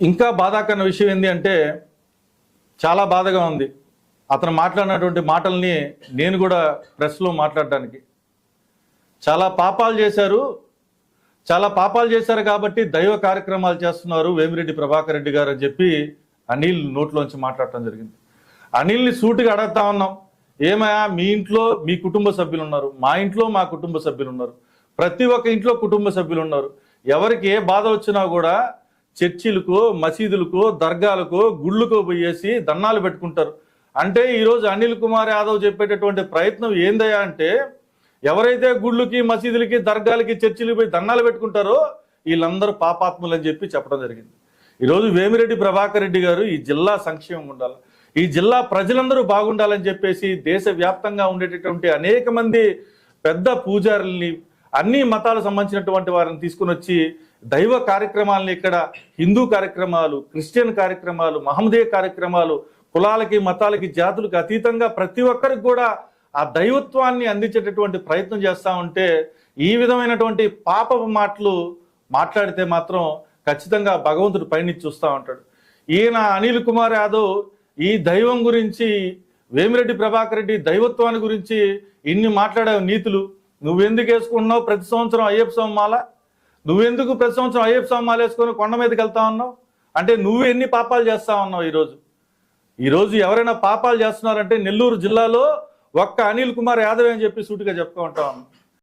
ఇంకా బాధాకరణ విషయం ఏంటి అంటే చాలా బాధగా ఉంది. అతను మాట్లాడినటువంటి మాటల్ని నేను కూడా ప్రెస్లో మాట్లాడడానికి. చాలా పాపాలు చేశారు. చాలా పాపాలు చేశారు కాబట్టి దైవ కార్యక్రమాలు చేస్తున్నారు వేమిరెడ్డి ప్రభాకర్ రెడ్డి గారు అని చెప్పి అనిల్ నోట్లోంచి మాట్లాడటం జరిగింది. అనిల్ని సూటిగా అడగతా ఉన్నాం. ఏమయ్యా మీ ఇంట్లో మీ కుటుంబ సభ్యులు ఉన్నారు. మా ఇంట్లో మా కుటుంబ సభ్యులు ఉన్నారు. ప్రతి ఒక్క ఇంట్లో కుటుంబ సభ్యులు ఉన్నారు. ఎవరికి ఏ బాధ వచ్చినా కూడా చర్చిలకు మసీదులకు దర్గాలకు గుళ్ళకు పోయేసి దండాలు పెట్టుకుంటారు. అంటే ఈరోజు అనిల్ కుమార్ యాదవ్ చెప్పేటటువంటి ప్రయత్నం ఏందయ్యా అంటే ఎవరైతే గుళ్ళకి మసీదులకి దర్గాలకి చర్చిలకి పోయి దండాలు పెట్టుకుంటారో వీళ్ళందరూ పాపాత్ములు అని చెప్పి చెప్పడం జరిగింది. ఈరోజు వేమిరెడ్డి ప్రభాకర్ రెడ్డి గారు ఈ జిల్లా సంక్షేమం ఉండాలి. ఈ జిల్లా ప్రజలందరూ బాగుండాలని చెప్పేసి దేశవ్యాప్తంగా ఉండేటటువంటి అనేక మంది పెద్ద పూజారుల్ని అన్ని మతాలకు సంబంధించినటువంటి వారిని తీసుకుని వచ్చి దైవ కార్యక్రమాలను ఇక్కడ హిందూ కార్యక్రమాలు క్రిస్టియన్ కార్యక్రమాలు మహమ్మదీయ కార్యక్రమాలు కులాలకి మతాలకి జాతులకు అతీతంగా ప్రతి ఒక్కరికి కూడా ఆ దైవత్వాన్ని అందించేటటువంటి ప్రయత్నం చేస్తా ఉంటే ఈ విధమైనటువంటి పాపపు మాటలు మాట్లాడితే మాత్రం ఖచ్చితంగా భగవంతుడు పైన చూస్తూ ఉంటాడు. ఈయన అనిల్ కుమార్ యాదవ్ ఈ దైవం గురించి వేమిరెడ్డి ప్రభాకర్ రెడ్డి దైవత్వాన్ని గురించి ఇన్ని మాట్లాడావు నీతులు. నువ్వెందుకు వేసుకుంటున్నావు? ప్రతి సంవత్సరం అయ్యప్ప స్వామి మాల నువ్వెందుకు ప్రతి సంవత్సరం అయ్యప్ప స్వామి మాల వేసుకొని కొండ మీదకి వెళ్తా ఉన్నావు? అంటే నువ్వు ఎన్ని పాపాలు చేస్తా ఉన్నావు ఈరోజు? ఈరోజు ఎవరైనా పాపాలు చేస్తున్నారంటే నెల్లూరు జిల్లాలో ఒక్క అనిల్ కుమార్ యాదవ్ అని చెప్పి సూటిగా చెప్పుకుంటా ఉన్నాం.